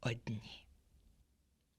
одні.